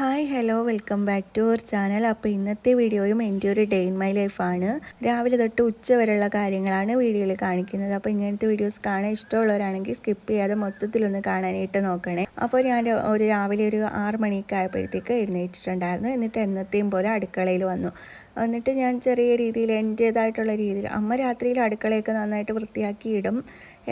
Hi hello welcome back to our channel അപ്പോൾ ഇന്നത്തെ വീഡിയോയും എന്റെ ഒരു ഡേ ഇൻ മൈ ലൈഫാണ് രാവിലെ തൊട്ട് ഉച്ച വരെയുള്ള കാര്യങ്ങളാണ് വീഡിയോയിൽ കാണിക്കുന്നത്. അപ്പോൾ ഇങ്ങനത്തെ വീഡിയോസ് കാണാൻ ഇഷ്ടമുള്ളവരാണെങ്കിൽ സ്കിപ്പ് ചെയ്യാതെ മൊത്തത്തിലൊന്ന് കാണാനായിട്ട് നോക്കണേ. അപ്പോൾ ഞാൻ ഒരു രാവിലെ ഒരു ആറ് മണിയൊക്കെ ആയപ്പോഴത്തേക്ക് എഴുന്നേറ്റിട്ടുണ്ടായിരുന്നു. എന്നിട്ട് എന്നത്തെയും പോലെ അടുക്കളയിൽ വന്നു. എന്നിട്ട് ഞാൻ ചെറിയ രീതിയിൽ എന്റേതായിട്ടുള്ള രീതിയിൽ അമ്മ രാത്രിയിൽ അടുക്കളയൊക്കെ നന്നായിട്ട് വൃത്തിയാക്കി ഇടും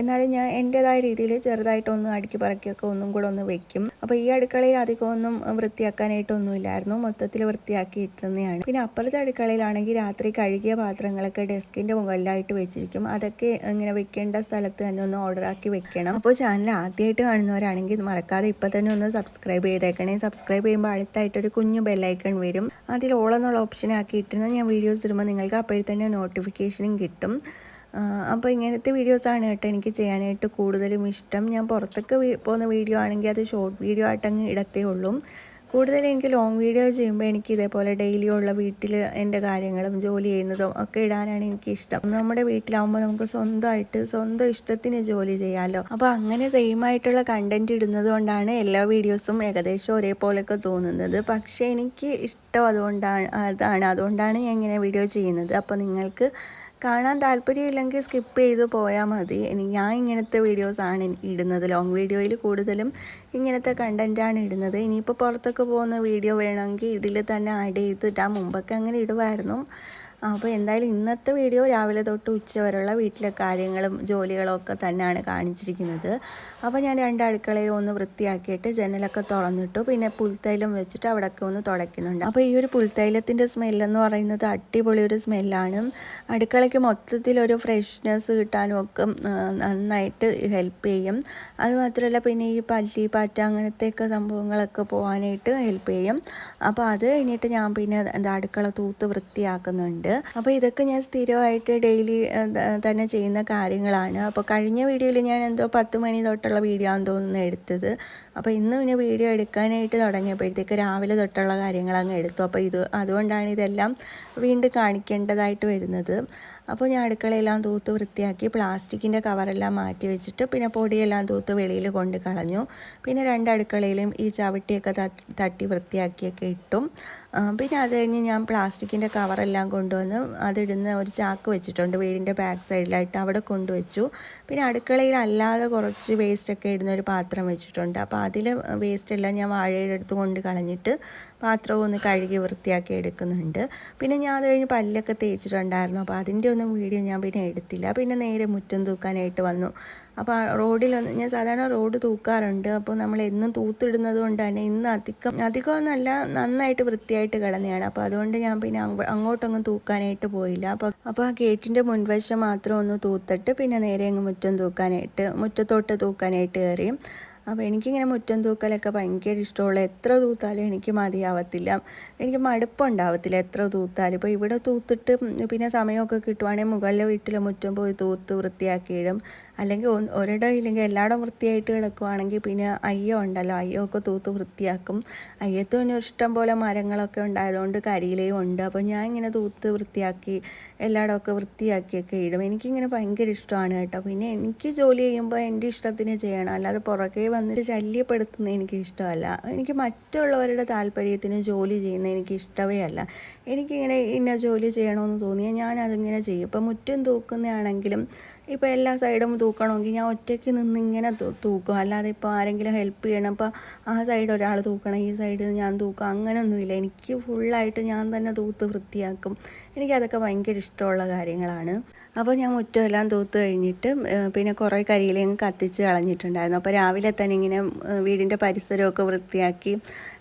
എന്നാലും ഞാൻ എന്റെതായ രീതിയിൽ ചെറുതായിട്ടൊന്ന് അടുക്കി പറക്കിയൊക്കെ ഒന്നും കൂടെ ഒന്ന് വെക്കും. അപ്പോൾ ഈ അടുക്കളയിൽ അധികം ഒന്നും വൃത്തിയാക്കാനായിട്ടൊന്നും ഇല്ലായിരുന്നു മൊത്തത്തിൽ വൃത്തിയാക്കി ഇട്ടുന്നതാണ് പിന്നെ അപ്പുറത്തെ അടുക്കളയിലാണെങ്കിൽ രാത്രി കഴുകിയ പാത്രങ്ങളൊക്കെ ഡെസ്കിന്റെ മുകളിലായിട്ട് വെച്ചിരിക്കും. അതൊക്കെ ഇങ്ങനെ വെക്കേണ്ട സ്ഥലത്ത് തന്നെ ഒന്ന് ഓർഡറാക്കി വെക്കണം. അപ്പോൾ ചാനൽ ആദ്യമായിട്ട് കാണുന്നവരാണെങ്കിൽ മറക്കാതെ ഇപ്പം തന്നെ ഒന്ന് സബ്സ്ക്രൈബ് ചെയ്തേക്കണേ. സബ്സ്ക്രൈബ് ചെയ്യുമ്പോൾ അടുത്തായിട്ടൊരു കുഞ്ഞു ബെല്ലൈക്കൺ വരും. അതിൽ ഓളെന്നുള്ള ഓപ്ഷൻ ആക്കി ഞാൻ വീഡിയോസ് ഇടുമ്പോൾ നിങ്ങൾക്ക് അപ്പോഴത്തന്നെ തന്നെ നോട്ടിഫിക്കേഷനും കിട്ടും. അപ്പോൾ ഇങ്ങനത്തെ വീഡിയോസാണ് കേട്ടോ എനിക്ക് ചെയ്യാനായിട്ട് കൂടുതലും ഇഷ്ടം. ഞാൻ പുറത്തൊക്കെ പോകുന്ന വീഡിയോ ആണെങ്കിൽ അത് ഷോർട്ട് വീഡിയോ ആയിട്ടങ്ങ് ഇടത്തേ ഉള്ളൂ. കൂടുതൽ എനിക്ക് ലോങ് വീഡിയോ ചെയ്യുമ്പോൾ എനിക്ക് ഇതേപോലെ ഡെയിലി ഉള്ള വീട്ടിൽ എന്റെ കാര്യങ്ങളും ജോലി ചെയ്യുന്നതും ഒക്കെ ഇടാനാണ് എനിക്ക് ഇഷ്ടം നമ്മുടെ വീട്ടിലാവുമ്പോൾ നമുക്ക് സ്വന്തമായിട്ട് സ്വന്തം ഇഷ്ടത്തിന് ജോലി ചെയ്യാമല്ലോ അപ്പോൾ അങ്ങനെ സെയിം ആയിട്ടുള്ള കണ്ടന്റ് ഇടുന്നത് കൊണ്ടാണ് എല്ലാ വീഡിയോസും ഏകദേശം ഒരേപോലെയൊക്കെ തോന്നുന്നത്. പക്ഷേ എനിക്ക് ഇഷ്ടം അതുകൊണ്ടാണ് അതാണ്. അതുകൊണ്ടാണ് ഞാൻ ഇങ്ങനെ വീഡിയോ ചെയ്യുന്നത്. അപ്പോൾ നിങ്ങൾക്ക് കാണാൻ താല്പര്യമില്ലെങ്കിൽ സ്കിപ്പ് ചെയ്ത് പോയാൽ മതി. ഇനി ഞാൻ ഇങ്ങനത്തെ വീഡിയോസാണ് ഇടുന്നത്. ലോങ് വീഡിയോയിൽ കൂടുതലും ഇങ്ങനത്തെ കണ്ടന്റാണ് ഇടുന്നത്. ഇനിയിപ്പോൾ പുറത്തൊക്കെ പോകുന്ന വീഡിയോ വേണമെങ്കിൽ ഇതിൽ തന്നെ ആഡ് ചെയ്തിട്ടാൽ മുമ്പൊക്കെ അങ്ങനെ ഇടുമായിരുന്നു അപ്പോൾ എന്തായാലും ഇന്നത്തെ വീഡിയോ രാവിലെ തൊട്ട് ഉച്ച വരെയുള്ള വീട്ടിലെ കാര്യങ്ങളും ജോലികളും ഒക്കെ തന്നെയാണ് കാണിച്ചിരിക്കുന്നത്. അപ്പോൾ ഞാൻ രണ്ട് അടുക്കളയിൽ ഒന്ന് വൃത്തിയാക്കിയിട്ട് ജനലൊക്കെ തുറന്നിട്ടു. പിന്നെ പുൽത്തൈലം വെച്ചിട്ട് അവിടെയൊക്കെ ഒന്ന് തുടയ്ക്കുന്നുണ്ട്. അപ്പോൾ ഈ ഒരു പുൽത്തൈലത്തിന്റെ സ്മെല്ലെന്ന് പറയുന്നത് അടിപൊളി ഒരു സ്മെല്ലാണ്. അടുക്കളയ്ക്ക് മൊത്തത്തിലൊരു ഫ്രഷ്നെസ് കിട്ടാനും ഒക്കെ നന്നായിട്ട് ഹെൽപ്പ് ചെയ്യും. അതുമാത്രമല്ല പിന്നെ ഈ പല്ലി പാറ്റ അങ്ങനത്തെയൊക്കെ സംഭവങ്ങളൊക്കെ പോകാനായിട്ട് ഹെൽപ്പ് ചെയ്യും. അപ്പോൾ അത് കഴിഞ്ഞിട്ട് ഞാൻ പിന്നെ എന്താ അടുക്കള തൂത്ത് വൃത്തിയാക്കുന്നുണ്ട്. അപ്പോൾ ഇതൊക്കെ ഞാൻ സ്ഥിരമായിട്ട് ഡെയിലി തന്നെ ചെയ്യുന്ന കാര്യങ്ങളാണ്. അപ്പോൾ കഴിഞ്ഞ വീഡിയോയിൽ ഞാൻ എന്തോ പത്ത് മണി തൊട്ടുള്ള വീഡിയോ ആണെന്ന് തോന്നുന്നു എടുത്തത്. അപ്പോൾ ഇന്ന് പിന്നെ വീഡിയോ എടുക്കാനായിട്ട് തുടങ്ങിയപ്പോഴത്തേക്ക് രാവിലെ തൊട്ടുള്ള കാര്യങ്ങൾ അങ്ങ് എടുത്തു. അപ്പോൾ ഇത് അതുകൊണ്ടാണ് ഇതെല്ലാം വീണ്ടും കാണിക്കേണ്ടതായിട്ട് വരുന്നത്. അപ്പോൾ ഞാൻ അടുക്കളയെല്ലാം തൂത്ത് വൃത്തിയാക്കി പ്ലാസ്റ്റിക്കിന്റെ കവറെല്ലാം മാറ്റി വെച്ചിട്ട് പിന്നെ പൊടിയെല്ലാം തൂത്ത് വെളിയിൽ കൊണ്ട് കളഞ്ഞു. പിന്നെ രണ്ട് അടുക്കളയിലും ഈ ചവിട്ടിയൊക്കെ തട്ടി വൃത്തിയാക്കിയൊക്കെ ഇട്ടും. പിന്നെ അത് കഴിഞ്ഞ് ഞാൻ പ്ലാസ്റ്റിക്കിന്റെ കവറെല്ലാം കൊണ്ടുവന്ന് അതിടുന്ന ഒരു ചാക്ക് വെച്ചിട്ടുണ്ട് വീടിന്റെ ബാക്ക് സൈഡിലായിട്ട് അവിടെ കൊണ്ടുവച്ചു. പിന്നെ അടുക്കളയിൽ അല്ലാതെ കുറച്ച് വേസ്റ്റൊക്കെ ഇടുന്ന ഒരു പാത്രം വെച്ചിട്ടുണ്ട്. അപ്പോൾ അതിൽ വേസ്റ്റെല്ലാം ഞാൻ വാഴയുടെ അടുത്ത് കൊണ്ട് കളഞ്ഞിട്ട് പാത്രവും ഒന്ന് കഴുകി വൃത്തിയാക്കി എടുക്കുന്നുണ്ട്. പിന്നെ ഞാൻ അത് കഴിഞ്ഞ് പല്ലൊക്കെ തേച്ചിട്ടുണ്ടായിരുന്നു. അപ്പോൾ അതിന്റെ ഒന്നും വീഡിയോ ഞാൻ പിന്നെ എടുത്തില്ല. പിന്നെ നേരെ മുറ്റം തൂക്കാനായിട്ട് വന്നു. അപ്പോൾ റോഡിലൊന്നും ഞാൻ സാധാരണ റോഡ് തൂക്കാറുണ്ട്. അപ്പോൾ നമ്മൾ എന്നും തൂത്തിടുന്നത് കൊണ്ട് തന്നെ ഇന്ന് അധികം അധികമൊന്നല്ല നന്നായിട്ട് വൃത്തിയായിട്ട് കിടന്നെയാണ്. അപ്പോൾ അതുകൊണ്ട് ഞാൻ പിന്നെ അങ്ങോട്ടൊന്നും തൂക്കാനായിട്ട് പോയില്ല. അപ്പോൾ അപ്പോൾ ആ ഗേറ്റിന്റെ മുൻവശം മാത്രം ഒന്ന് തൂത്തിട്ട് പിന്നെ നേരെ അങ്ങ് മുറ്റം തൂക്കാനായിട്ട് മുറ്റത്തോട്ട് തൂക്കാനായിട്ട് കയറി. അപ്പോൾ എനിക്കിങ്ങനെ മുറ്റം തൂക്കലൊക്കെ ഭയങ്കര ഇഷ്ടമുള്ള എത്ര തൂത്താലും എനിക്ക് മതിയാവത്തില്ല. എനിക്ക് മടുപ്പുണ്ടാവത്തില്ല എത്ര തൂത്താലും. ഇപ്പോൾ ഇവിടെ തൂത്തിട്ട് പിന്നെ സമയമൊക്കെ കിട്ടുവാണെങ്കിൽ മുകളിലെ വീട്ടിലെ മുറ്റം പോയി തൂത്ത് വൃത്തിയാക്കിയിടും. അല്ലെങ്കിൽ ഒരിടം ഇല്ലെങ്കിൽ എല്ലായിടം വൃത്തിയായിട്ട് കിടക്കുവാണെങ്കിൽ പിന്നെ അയ്യോ ഉണ്ടല്ലോ അയ്യോ ഒക്കെ തൂത്ത് വൃത്തിയാക്കും. അയ്യത്ത് പിന്നെ ഇഷ്ടം പോലെ മരങ്ങളൊക്കെ ഉണ്ടായതുകൊണ്ട് കരിയിലേയും ഉണ്ട്. അപ്പോൾ ഞാൻ ഇങ്ങനെ തൂത്ത് വൃത്തിയാക്കി എല്ലായിടമൊക്കെ വൃത്തിയാക്കിയൊക്കെ ഇടും. എനിക്കിങ്ങനെ ഭയങ്കര ഇഷ്ടമാണ് കേട്ടോ. പിന്നെ എനിക്ക് ജോലി ചെയ്യുമ്പോൾ എന്റെ ഇഷ്ടത്തിന് ചെയ്യണം. അല്ലാതെ പുറകെ വന്നിട്ട് ശല്യപ്പെടുത്തുന്നത് എനിക്ക് ഇഷ്ടമല്ല. എനിക്ക് മറ്റുള്ളവരുടെ താല്പര്യത്തിന് ജോലി ചെയ്യുന്നത് എനിക്ക് ഇഷ്ടമേ അല്ല. എനിക്കിങ്ങനെ ഇന്ന ജോലി ചെയ്യണമെന്ന് തോന്നിയാൽ ഞാൻ അതിങ്ങനെ ചെയ്യും. ഇപ്പം മുറ്റം തൂക്കുന്നതാണെങ്കിലും ഇപ്പോൾ എല്ലാ സൈഡും തൂക്കണമെങ്കിൽ ഞാൻ ഒറ്റയ്ക്ക് നിന്ന് ഇങ്ങനെ തൂക്കും. അല്ലാതെ ഇപ്പോൾ ആരെങ്കിലും ഹെൽപ്പ് ചെയ്യണം. ഇപ്പോൾ ആ സൈഡ് ഒരാൾ തൂക്കണം ഈ സൈഡ് ഞാൻ തൂക്കാം. അങ്ങനെയൊന്നുമില്ല. എനിക്ക് ഫുള്ളായിട്ട് ഞാൻ തന്നെ തൂത്ത് വൃത്തിയാക്കും. എനിക്കതൊക്കെ ഭയങ്കര ഇഷ്ടമുള്ള കാര്യങ്ങളാണ്. അപ്പോൾ ഞാൻ മുറ്റമെല്ലാം തൂത്ത് കഴിഞ്ഞിട്ട് പിന്നെ കുറേ കരിയിലയും കത്തിച്ച് കളഞ്ഞിട്ടുണ്ടായിരുന്നു. അപ്പോൾ രാവിലെ തന്നെ ഇങ്ങനെ വീടിന്റെ പരിസരമൊക്കെ വൃത്തിയാക്കി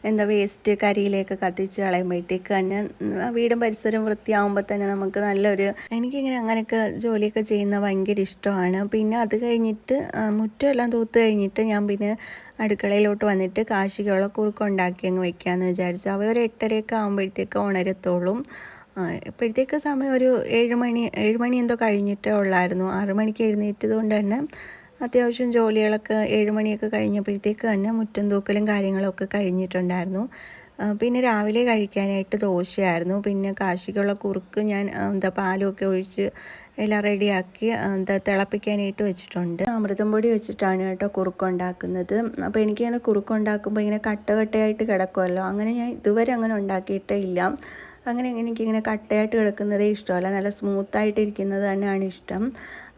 എന്താ വേസ്റ്റ് കരിയിലയൊക്കെ കത്തിച്ച് കളയുമ്പോഴത്തേക്ക് തന്നെ വീടും പരിസരവും വൃത്തിയാകുമ്പോൾ തന്നെ നമുക്ക് നല്ലൊരു എനിക്കിങ്ങനെ അങ്ങനെയൊക്കെ ജോലിയൊക്കെ ചെയ്യുന്ന ഭയങ്കര ഇഷ്ടമാണ്. പിന്നെ അത് കഴിഞ്ഞിട്ട് മുറ്റമെല്ലാം തൂത്ത് കഴിഞ്ഞിട്ട് ഞാൻ പിന്നെ അടുക്കളയിലോട്ട് വന്നിട്ട് കാശിക്കുള്ള കുറുക്കുണ്ടാക്കി അങ്ങ് വെക്കാമെന്ന് വിചാരിച്ചു. അവ ഒരു എട്ടരയൊക്കെ ആകുമ്പോഴത്തേക്ക് ഉണരത്തോളും ഇപ്പോഴത്തേക്ക് സമയം ഒരു ഏഴ് മണി ഏഴ് മണി എന്തോ കഴിഞ്ഞിട്ടേ ഉള്ളായിരുന്നു. ആറ് മണിക്ക് എഴുന്നേറ്റത് കൊണ്ട് തന്നെ അത്യാവശ്യം ജോലികളൊക്കെ ഏഴ് മണിയൊക്കെ കഴിഞ്ഞപ്പോഴത്തേക്ക് തന്നെ മുറ്റം തൂക്കലും കാര്യങ്ങളൊക്കെ കഴിഞ്ഞിട്ടുണ്ടായിരുന്നു. പിന്നെ രാവിലെ കഴിക്കാനായിട്ട് ദോശയായിരുന്നു. പിന്നെ കാശിക്കുള്ള കുറുക്ക് ഞാൻ എന്താ പാലൊക്കെ ഒഴിച്ച് എല്ലാം റെഡിയാക്കി എന്താ തിളപ്പിക്കാനായിട്ട് വെച്ചിട്ടുണ്ട്. അമൃതം പൊടി വെച്ചിട്ടാണ് കേട്ടോ കുറുക്കുണ്ടാക്കുന്നത്. അപ്പോൾ എനിക്കിങ്ങനെ കുറുക്കുണ്ടാക്കുമ്പോൾ ഇങ്ങനെ കട്ടകട്ടയായിട്ട് കിടക്കുമല്ലോ. അങ്ങനെ ഞാൻ ഇതുവരെ അങ്ങനെ ഉണ്ടാക്കിയിട്ടേ ഇല്ല. അങ്ങനെ എനിക്കിങ്ങനെ കട്ടയായിട്ട് കിടക്കുന്നതേ ഇഷ്ടമല്ല. നല്ല സ്മൂത്തായിട്ട് ഇരിക്കുന്നത് തന്നെയാണ് ഇഷ്ടം.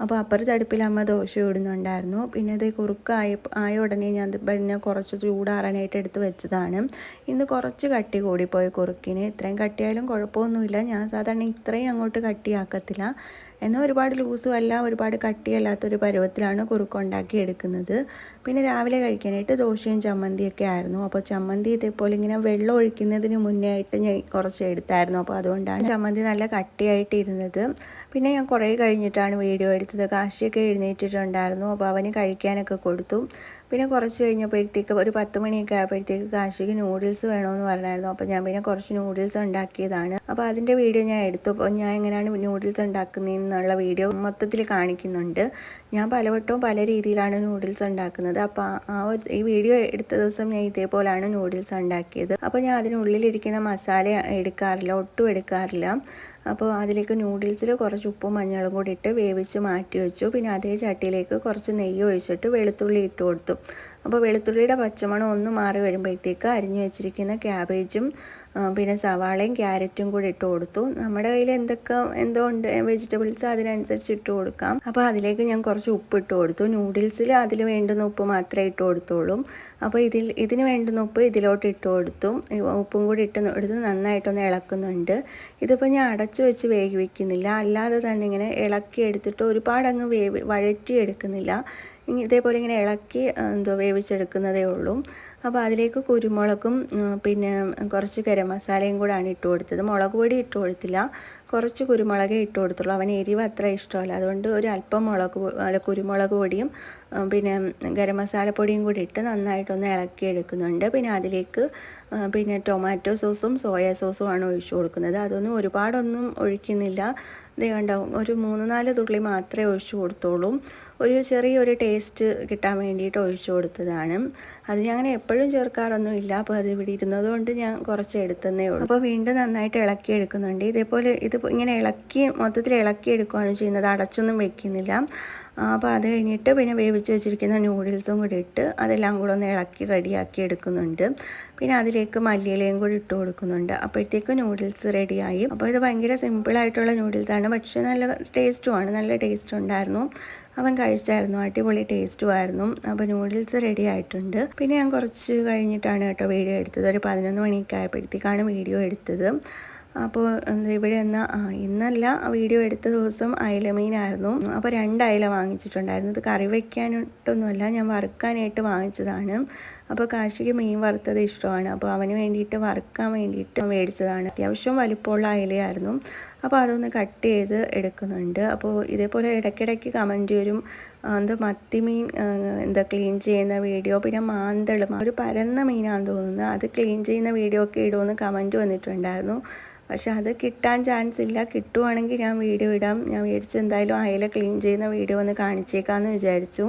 അപ്പോൾ അപ്പുറത്തെ അടുപ്പിൽ അമ്മ ദോശ ഇടുന്നുണ്ടായിരുന്നു. പിന്നെ ഇത് കുറുക്കായ ആയ ഉടനെ ഞാൻ പിന്നെ കുറച്ച് ചൂടാറാനായിട്ട് എടുത്ത് വെച്ചതാണ്. ഇന്ന് കുറച്ച് കട്ടി കൂടിപ്പോയി കുറുക്കിന്. ഇത്രയും കട്ടിയായാലും കുഴപ്പമൊന്നുമില്ല. ഞാൻ സാധാരണ ഇത്രയും അങ്ങോട്ട് കട്ടിയാക്കത്തില്ല. എന്നാൽ ഒരുപാട് ലൂസും അല്ല ഒരുപാട് കട്ടിയല്ലാത്തൊരു പരുവത്തിലാണ് കുറുക്കുണ്ടാക്കി എടുക്കുന്നത്. പിന്നെ രാവിലെ കഴിക്കാനായിട്ട് ദോശയും ചമ്മന്തിയൊക്കെ ആയിരുന്നു. അപ്പോൾ ചമ്മന്തി ഇതേപോലെ ഇങ്ങനെ വെള്ളം ഒഴിക്കുന്നതിന് മുന്നേ ആയിട്ട് ഞാൻ കുറച്ച് എടുത്തായിരുന്നു. അപ്പോൾ അതുകൊണ്ടാണ് ചമ്മന്തി നല്ല കട്ടിയായിട്ട് ഇരുന്നത്. പിന്നെ ഞാൻ കുറേ കഴിഞ്ഞിട്ടാണ് വീഡിയോ എടുത്തത്. കാശിയൊക്കെ എഴുന്നേറ്റിട്ടുണ്ടായിരുന്നു. അപ്പോൾ അവന് കഴിക്കാനൊക്കെ കൊടുത്തു. പിന്നെ കുറച്ച് കഴിഞ്ഞപ്പോഴത്തേക്ക് ഒരു പത്ത് മണിയൊക്കെ ആയപ്പോഴത്തേക്ക് കാശിക്ക് നൂഡിൽസ് വേണമെന്ന് പറഞ്ഞായിരുന്നു. അപ്പോൾ ഞാൻ പിന്നെ കുറച്ച് നൂഡിൽസ് ഉണ്ടാക്കിയതാണ്. അപ്പോൾ അതിന്റെ വീഡിയോ ഞാൻ എടുത്തു. അപ്പോൾ ഞാൻ എങ്ങനെയാണ് നൂഡിൽസ് ഉണ്ടാക്കുന്നതെന്നുള്ള വീഡിയോ മൊത്തത്തിൽ കാണിക്കുന്നുണ്ട്. ഞാൻ പലവട്ടവും പല രീതിയിലാണ് നൂഡിൽസ് ഉണ്ടാക്കുന്നത്. അപ്പോൾ ആ ഒരു ഈ വീഡിയോ എടുത്ത ദിവസം ഞാൻ ഇതേപോലെയാണ് നൂഡിൽസ് ഉണ്ടാക്കിയത്. അപ്പോൾ ഞാൻ അതിനുള്ളിലിരിക്കുന്ന മസാല എടുക്കാറില്ല ഒട്ടും എടുക്കാറില്ല. അപ്പോൾ അതിലേക്ക് നൂഡിൽസിൽ കുറച്ച് ഉപ്പും മഞ്ഞളും കൂടി ഇട്ട് വേവിച്ച് മാറ്റി വെച്ചു. പിന്നെ അതേ ചട്ടിയിലേക്ക് കുറച്ച് നെയ്യ് ഒഴിച്ചിട്ട് വെളുത്തുള്ളി ഇട്ട് കൊടുത്തു. അപ്പോൾ വെളുത്തുള്ളിയുടെ പച്ചമണം ഒന്ന് മാറി വരുമ്പോഴത്തേക്ക് അരിഞ്ഞു വെച്ചിരിക്കുന്ന ക്യാബേജും പിന്നെ സവാളയും ക്യാരറ്റും കൂടി ഇട്ട് കൊടുത്തു. നമ്മുടെ കയ്യിൽ എന്തൊക്കെ എന്തോ ഉണ്ട് വെജിറ്റബിൾസ് അതിനനുസരിച്ച് ഇട്ട് കൊടുക്കാം. അപ്പോൾ അതിലേക്ക് ഞാൻ കുറച്ച് ഉപ്പ് ഇട്ട് കൊടുത്തു. നൂഡിൽസിൽ അതിൽ വേണ്ടുന്ന ഉപ്പ് മാത്രമേ ഇട്ട് കൊടുത്തുള്ളൂ. അപ്പോൾ ഇതിൽ ഇതിന് വേണ്ടുന്ന ഉപ്പ് ഇതിലോട്ട് ഇട്ട് കൊടുത്തു. ഉപ്പും കൂടി ഇട്ട് എടുത്ത് നന്നായിട്ടൊന്ന് ഇളക്കുന്നുണ്ട്. ഇതിപ്പോൾ ഞാൻ അടച്ചു വെച്ച് വേവിക്കുന്നില്ല. അല്ലാതെ തന്നെ ഇങ്ങനെ ഇളക്കി എടുത്തിട്ട് ഒരുപാട് അങ്ങ് വേവി വഴറ്റി എടുക്കുന്നില്ല ഇതേപോലെ ഇങ്ങനെ ഇളക്കി എന്തോ വേവിച്ചെടുക്കുന്നതേ ഉള്ളൂ. അപ്പോൾ അതിലേക്ക് കുരുമുളകും പിന്നെ കുറച്ച് ഗരം മസാലയും കൂടാണ് ഇട്ട് കൊടുത്തത്. മുളക് പൊടി ഇട്ട് കൊടുത്തില്ല. കുറച്ച് കുരുമുളകേ ഇട്ട് കൊടുത്തുള്ളൂ. അവന് എരിവ് അത്ര ഇഷ്ടമല്ല. അതുകൊണ്ട് ഒരു അല്പം മുളക് കുരുമുളക് പൊടിയും പിന്നെ ഗരം മസാലപ്പൊടിയും കൂടി ഇട്ട് നന്നായിട്ടൊന്ന് ഇളക്കി എടുക്കുന്നുണ്ട് പിന്നെ അതിലേക്ക് പിന്നെ ടൊമാറ്റോ സോസും സോയ ആണ് ഒഴിച്ചു കൊടുക്കുന്നത്. അതൊന്നും ഒരുപാടൊന്നും ഒഴിക്കുന്നില്ല. ഇത് കണ്ടോ ഒരു മൂന്ന് നാല് തുള്ളി മാത്രമേ ഒഴിച്ചു കൊടുത്തോളൂ ഒരു ചെറിയൊരു ടേസ്റ്റ് കിട്ടാൻ വേണ്ടിയിട്ട് ഒഴിച്ചു കൊടുത്തതാണ്. അത് ഞാൻ എപ്പോഴും ചേർക്കാറൊന്നും ഇല്ല. അപ്പോൾ അത് ഇവിടെ ഇരുന്നത് കൊണ്ട് ഞാൻ കുറച്ച് എടുത്തതേ ഉള്ളൂ. അപ്പോൾ വീണ്ടും നന്നായിട്ട് ഇളക്കി എടുക്കുന്നുണ്ട് ഇതേപോലെ ഇത് ഇങ്ങനെ ഇളക്കി മൊത്തത്തിൽ ഇളക്കി എടുക്കുകയാണ് ചെയ്യുന്നത്. അടച്ചൊന്നും വെക്കുന്നില്ല. അപ്പോൾ അത് കഴിഞ്ഞിട്ട് പിന്നെ വേവിച്ച് വെച്ചിരിക്കുന്ന നൂഡിൽസും കൂടി ഇട്ട് അതെല്ലാം കൂടെ ഒന്ന് ഇളക്കി റെഡിയാക്കി എടുക്കുന്നുണ്ട്. പിന്നെ അതിലേക്ക് മല്ലിയിലയും കൂടി ഇട്ട് കൊടുക്കുന്നുണ്ട്. അപ്പോഴത്തേക്കും നൂഡിൽസ് റെഡിയായി അപ്പോൾ ഇത് ഭയങ്കര സിമ്പിളായിട്ടുള്ള നൂഡിൽസാണ് പക്ഷേ നല്ല ടേസ്റ്റുമാണ് നല്ല ടേസ്റ്റ് ഉണ്ടായിരുന്നു. അവൻ കഴിച്ചായിരുന്നു. അടിപൊളി ടേസ്റ്റും ആയിരുന്നു. അപ്പോൾ നൂഡിൽസ് റെഡി ആയിട്ടുണ്ട്. പിന്നെ ഞാൻ കുറച്ച് കഴിഞ്ഞിട്ടാണ് കേട്ടോ വീഡിയോ എടുത്തത്. ഒരു പതിനൊന്ന് മണിയൊക്കെ ആയപ്പോഴത്തേക്കാണ് വീഡിയോ എടുത്തത്. അപ്പോൾ എന്താ ഇവിടെ എന്നാൽ ആ ഇന്നല്ല വീഡിയോ എടുത്ത ദിവസം അയലമീനായിരുന്നു. അപ്പോൾ രണ്ട് അയല വാങ്ങിച്ചിട്ടുണ്ടായിരുന്നു. ഇത് കറി വയ്ക്കാനായിട്ടൊന്നുമല്ല ഞാൻ വറുക്കാനായിട്ട് വാങ്ങിച്ചതാണ്. അപ്പോൾ കാശിക്ക് മീൻ വറുത്തത് ഇഷ്ടമാണ്. അപ്പോൾ അവന് വേണ്ടിയിട്ട് വറുക്കാൻ വേണ്ടിയിട്ട് മേടിച്ചതാണ്. അത്യാവശ്യം വലിപ്പമുള്ള അയലയായിരുന്നു. അപ്പോൾ അതൊന്ന് കട്ട് ചെയ്ത് എടുക്കുന്നുണ്ട്. അപ്പോൾ ഇതേപോലെ ഇടയ്ക്കിടയ്ക്ക് കമന്റ് വരും. എന്താ മത്തിമീൻ എന്താ ക്ലീൻ ചെയ്യുന്ന വീഡിയോ? പിന്നെ മാന്തൾ ഒരു പരന്ന മീനാണെന്ന് തോന്നുന്നത് അത് ക്ലീൻ ചെയ്യുന്ന വീഡിയോ ഒക്കെ ഇടുമെന്ന് കമന്റ് വന്നിട്ടുണ്ടായിരുന്നു. പക്ഷെ അത് കിട്ടാൻ ചാൻസ് ഇല്ല. കിട്ടുവാണെങ്കിൽ ഞാൻ വീഡിയോ ഇടാം. ഞാൻ മേടിച്ച് എന്തായാലും അയല ക്ലീൻ ചെയ്യുന്ന വീഡിയോ ഒന്ന് കാണിച്ചേക്കാമെന്ന് വിചാരിച്ചു.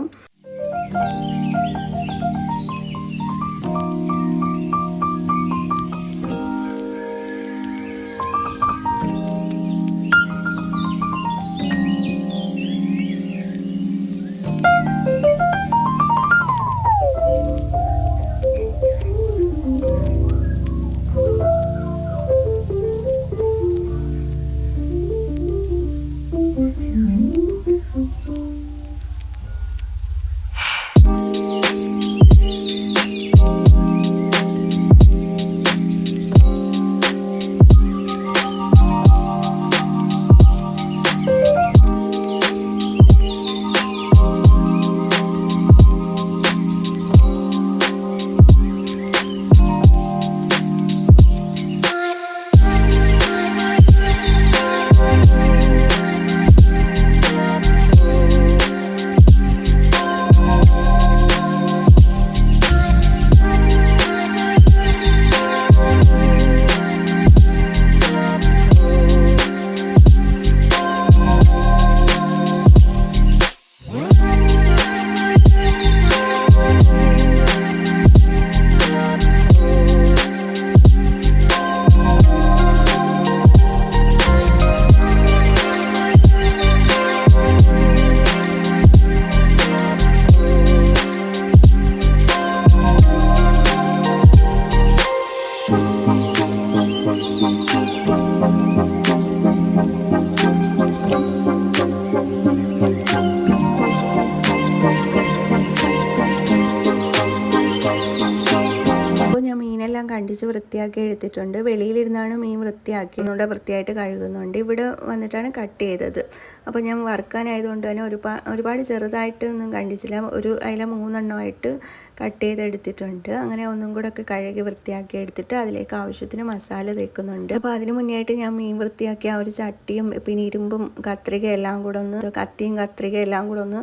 കണ്ടിച്ച് വൃത്തിയാക്കി എടുത്തിട്ടുണ്ട്. വെളിയിലിരുന്നാണ് മീൻ വൃത്തിയാക്കി ഒന്നുകൂടെ വൃത്തിയായിട്ട് കഴുകുന്നുണ്ട്. ഇവിടെ വന്നിട്ടാണ് കട്ട് ചെയ്തത്. അപ്പോൾ ഞാൻ വറുക്കാനായതുകൊണ്ട് തന്നെ ഒരുപാട് ഒരുപാട് ചെറുതായിട്ടൊന്നും കണ്ടിച്ചില്ല ഒരു അതിലെ മൂന്നെണ്ണമായിട്ട് കട്ട് ചെയ്തെടുത്തിട്ടുണ്ട്. അങ്ങനെ ഒന്നും കൂടെ ഒക്കെ കഴുകി വൃത്തിയാക്കി എടുത്തിട്ട് അതിലേക്ക് ആവശ്യത്തിന് മസാല തേക്കുന്നുണ്ട്. അപ്പോൾ അതിന് മുന്നേ ആയിട്ട് ഞാൻ മീൻ വൃത്തിയാക്കി ആ ഒരു ചട്ടിയും പിന്നെ ഇരുമ്പും കത്രിക എല്ലാം കൂടെ ഒന്ന് കത്തിയും കത്രിക എല്ലാം കൂടെ ഒന്ന്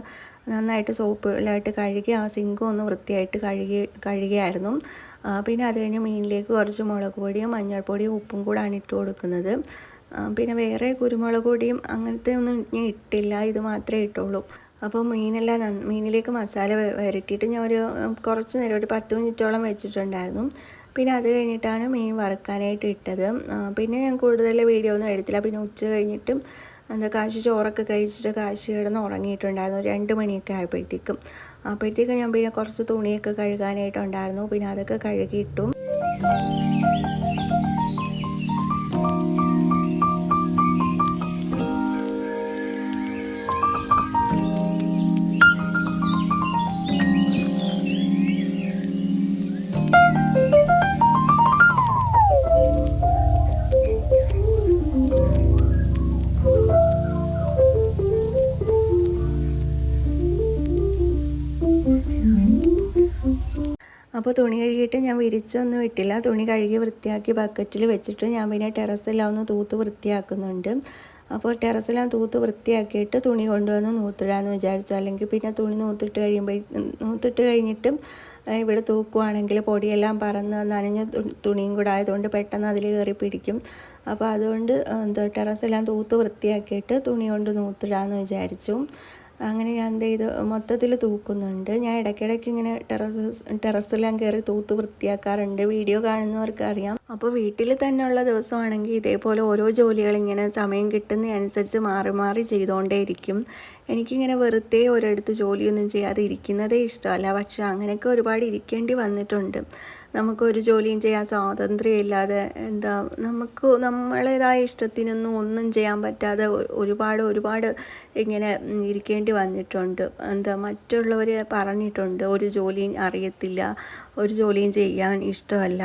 നന്നായിട്ട് സോപ്പിലായിട്ട് കഴുകി ആ സിങ്കും ഒന്ന് വൃത്തിയായിട്ട് കഴുകി കഴുകിയായിരുന്നു. പിന്നെ അത് കഴിഞ്ഞ് മീനിലേക്ക് കുറച്ച് മുളക് പൊടിയും മഞ്ഞൾപ്പൊടിയും ഉപ്പും കൂടാണ് ഇട്ട് കൊടുക്കുന്നത്. പിന്നെ വേറെ കുരുമുളക് പൊടിയും അങ്ങനത്തെ ഒന്നും ഞാൻ ഇട്ടില്ല. ഇത് മാത്രമേ ഇട്ടുള്ളൂ. അപ്പോൾ മീനെല്ലാം മീനിലേക്ക് മസാല വരട്ടിയിട്ട് ഞാൻ ഒരു കുറച്ച് നേരം ഒരു പത്ത് മിനിറ്റോളം വെച്ചിട്ടുണ്ടായിരുന്നു. പിന്നെ അത് കഴിഞ്ഞിട്ടാണ് മീൻ വറുക്കാനായിട്ട് ഇട്ടത്. പിന്നെ ഞാൻ കൂടുതൽ വീഡിയോ ഒന്നും എടുത്തില്ല. പിന്നെ ഉച്ച കഴിഞ്ഞിട്ടും എന്താ കാശി ചോറൊക്കെ കഴിച്ചിട്ട് കാശി കിടന്ന് ഉറങ്ങിയിട്ടുണ്ടായിരുന്നു. രണ്ട് മണിയൊക്കെ ആയപ്പോഴത്തേക്കും. അപ്പോഴത്തേക്കും ഞാൻ പിന്നെ കുറച്ച് തുണിയൊക്കെ കഴുകാനായിട്ടുണ്ടായിരുന്നു. പിന്നെ അതൊക്കെ കഴുകിയിട്ടു. അപ്പോൾ തുണി കഴുകിയിട്ട് ഞാൻ വിരിച്ചൊന്നും ഇട്ടില്ല. തുണി കഴുകി വൃത്തിയാക്കി ബക്കറ്റിൽ വെച്ചിട്ട് ഞാൻ പിന്നെ ടെറസിലാവുന്ന തൂത്ത് വൃത്തിയാക്കുന്നുണ്ട്. അപ്പോൾ ടെറസെല്ലാം തൂത്ത് വൃത്തിയാക്കിയിട്ട് തുണി കൊണ്ടുവന്ന് നൂത്തിടാന്ന് വിചാരിച്ചു. അല്ലെങ്കിൽ പിന്നെ തുണി നൂത്തിട്ട് കഴിയുമ്പോൾ നൂത്തിട്ട് കഴിഞ്ഞിട്ടും ഇവിടെ തൂക്കുവാണെങ്കിൽ പൊടിയെല്ലാം പറന്ന് നനഞ്ഞ തുണിയും കൂടെ ആയതുകൊണ്ട് പെട്ടെന്ന് അതിൽ കയറി പിടിക്കും. അപ്പോൾ അതുകൊണ്ട് എന്താ ടെറസെല്ലാം തൂത്ത് വൃത്തിയാക്കിയിട്ട് തുണി കൊണ്ട് നൂത്തിടാന്ന് വിചാരിച്ചു. അങ്ങനെ ഞാൻ എന്ത് ചെയ്ത്? മൊത്തത്തിൽ തൂക്കുന്നുണ്ട്. ഞാൻ ഇടയ്ക്കിടയ്ക്ക് ഇങ്ങനെ ടെറസ് ടെറസെല്ലാം കയറി തൂത്ത് വൃത്തിയാക്കാറുണ്ട്. വീഡിയോ കാണുന്നവർക്ക് അറിയാം അപ്പോൾ വീട്ടിൽ തന്നെ ഉള്ള ദിവസമാണെങ്കിൽ ഇതേപോലെ ഓരോ ജോലികൾ ഇങ്ങനെ സമയം കിട്ടുന്നതനുസരിച്ച് മാറി മാറി ചെയ്തുകൊണ്ടേയിരിക്കും. എനിക്കിങ്ങനെ വെറുതെ ഒരിടത്ത് ജോലിയൊന്നും ചെയ്യാതെ ഇരിക്കുന്നതേ ഇഷ്ടമല്ല. പക്ഷെ അങ്ങനെയൊക്കെ ഒരുപാട് ഇരിക്കേണ്ടി വന്നിട്ടുണ്ട്. നമുക്കൊരു ജോലിയും ചെയ്യാൻ സ്വാതന്ത്ര്യമില്ലാതെ എന്താ നമുക്ക് നമ്മളേതായ ഇഷ്ടത്തിനൊന്നും ഒന്നും ചെയ്യാൻ പറ്റാതെ ഒരുപാട് ഒരുപാട് ഇങ്ങനെ ഇരിക്കേണ്ടി വന്നിട്ടുണ്ട്. എന്താ മറ്റുള്ളവർ പറഞ്ഞിട്ടുണ്ട് ഒരു ജോലിയും അറിയത്തില്ല. ഒരു ജോലിയും ചെയ്യാൻ ഇഷ്ടമല്ല.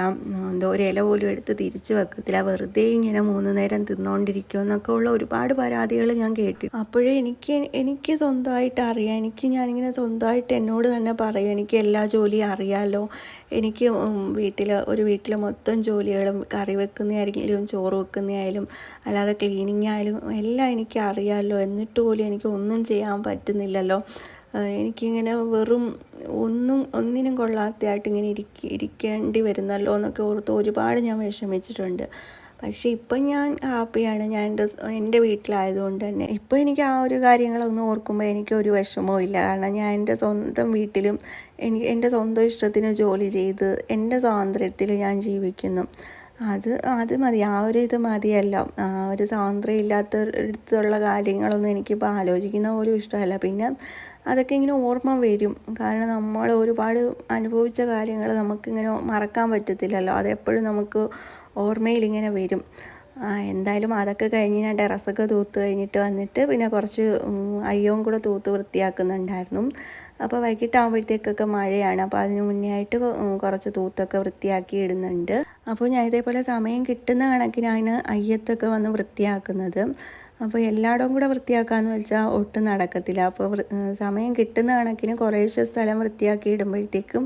എന്തോ ഒരു ഇല പോലും എടുത്ത് തിരിച്ചു വെക്കത്തില്ല. വെറുതെ ഇങ്ങനെ മൂന്ന് നേരം തിന്നുകൊണ്ടിരിക്കും എന്നൊക്കെ ഉള്ള ഒരുപാട് പരാതികൾ ഞാൻ കേട്ടു. അപ്പോഴേ എനിക്ക് എനിക്ക് സ്വന്തമായിട്ട് അറിയാം. എനിക്ക് ഞാനിങ്ങനെ സ്വന്തമായിട്ട് എന്നോട് തന്നെ പറയും. എനിക്ക് എല്ലാ ജോലിയും അറിയാമല്ലോ എനിക്ക് വീട്ടിൽ ഒരു വീട്ടിൽ മൊത്തം ജോലികളും കറി വെക്കുന്നതായാലും ചോറ് വെക്കുന്നതായാലും അല്ലാതെ ക്ലീനിങ് ആയാലും എല്ലാം എനിക്ക് അറിയാമല്ലോ എന്നിട്ട് പോലും എനിക്ക് ഒന്നും ചെയ്യാൻ പറ്റുന്നില്ലല്ലോ. എനിക്കിങ്ങനെ വെറും ഒന്നും ഒന്നിനും കൊള്ളാത്തതായിട്ട് ഇങ്ങനെ ഇരിക്ക ഇരിക്കേണ്ടി വരുന്നല്ലോ എന്നൊക്കെ ഓർത്ത് ഒരുപാട് ഞാൻ വിഷമിച്ചിട്ടുണ്ട്. പക്ഷേ ഇപ്പം ഞാൻ ഹാപ്പിയാണ്. ഞാൻ എന്റെ എന്റെ വീട്ടിലായതുകൊണ്ട് തന്നെ. ഇപ്പോൾ എനിക്ക് ആ ഒരു കാര്യങ്ങളൊന്നും ഓർക്കുമ്പോൾ എനിക്ക് ഒരു വിഷമവും ഇല്ല. കാരണം ഞാൻ എന്റെ സ്വന്തം വീട്ടിലും എനിക്ക് എന്റെ സ്വന്തം ഇഷ്ടത്തിന് ജോലി ചെയ്ത് എന്റെ സ്വാതന്ത്ര്യത്തിൽ ഞാൻ ജീവിക്കുന്നു. അത് അത് മതി. ആ ഒരു ഇത് മതിയല്ലോ. ആ ഒരു സ്വാതന്ത്ര്യം ഇല്ലാത്ത അടുത്തുള്ള കാര്യങ്ങളൊന്നും എനിക്കിപ്പോൾ ആലോചിക്കുന്ന പോലും ഇഷ്ടമല്ല. പിന്നെ അതൊക്കെ ഇങ്ങനെ ഓർമ്മ വരും. കാരണം നമ്മൾ ഒരുപാട് അനുഭവിച്ച കാര്യങ്ങൾ നമുക്കിങ്ങനെ മറക്കാൻ പറ്റത്തില്ലല്ലോ. അതെപ്പോഴും നമുക്ക് ഓർമ്മയിൽ ഇങ്ങനെ വരും. എന്തായാലും അതൊക്കെ കഴിഞ്ഞ് ഞാൻ ടെറസൊക്കെ തൂത്ത് കഴിഞ്ഞിട്ട് വന്നിട്ട് പിന്നെ കുറച്ച് അയ്യവും കൂടെ തൂത്ത് വൃത്തിയാക്കുന്നുണ്ടായിരുന്നു. അപ്പോൾ വൈകിട്ടാകുമ്പോഴത്തേക്കൊക്കെ മഴയാണ്. അപ്പോൾ അതിന് മുന്നേ ആയിട്ട് കുറച്ച് തൂത്തൊക്കെ വൃത്തിയാക്കി ഇടുന്നുണ്ട്. അപ്പോൾ ഞാൻ ഇതേപോലെ സമയം കിട്ടുന്ന കണക്കിനാണ് അയ്യത്തൊക്കെ വന്ന് വൃത്തിയാക്കുന്നത്. അപ്പോൾ എല്ലായിടവും കൂടെ വൃത്തിയാക്കാന്ന് വെച്ചാൽ ഒട്ടും നടക്കത്തില്ല. അപ്പോൾ സമയം കിട്ടുന്ന കണക്കിന് കുറേശ്ശെ സ്ഥലം വൃത്തിയാക്കി ഇടുമ്പോഴത്തേക്കും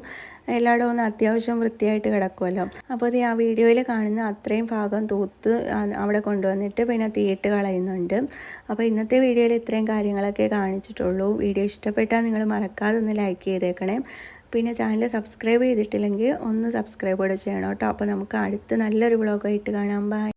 എല്ലായിടവും ഒന്ന് അത്യാവശ്യം വൃത്തിയായിട്ട് കിടക്കുമല്ലോ അപ്പോൾ ഈ ആ വീഡിയോയിൽ കാണുന്ന അത്രയും ഭാഗം തൂത്ത് അവിടെ കൊണ്ടുവന്നിട്ട് പിന്നെ തീയിട്ട് കളയുന്നുണ്ട്. അപ്പോൾ ഇന്നത്തെ വീഡിയോയിൽ ഇത്രയും കാര്യങ്ങളൊക്കെ കാണിച്ചിട്ടുള്ളൂ. വീഡിയോ ഇഷ്ടപ്പെട്ടാൽ നിങ്ങൾ മറക്കാതെ ഒന്ന് ലൈക്ക് ചെയ്തേക്കണേ. പിന്നെ ചാനൽ സബ്സ്ക്രൈബ് ചെയ്തിട്ടില്ലെങ്കിൽ ഒന്ന് സബ്സ്ക്രൈബ് കൂടെ ചെയ്യണം കേട്ടോ. അപ്പോൾ നമുക്ക് അടുത്ത് നല്ലൊരു വ്ളോഗായിട്ട് കാണാം. ബൈ.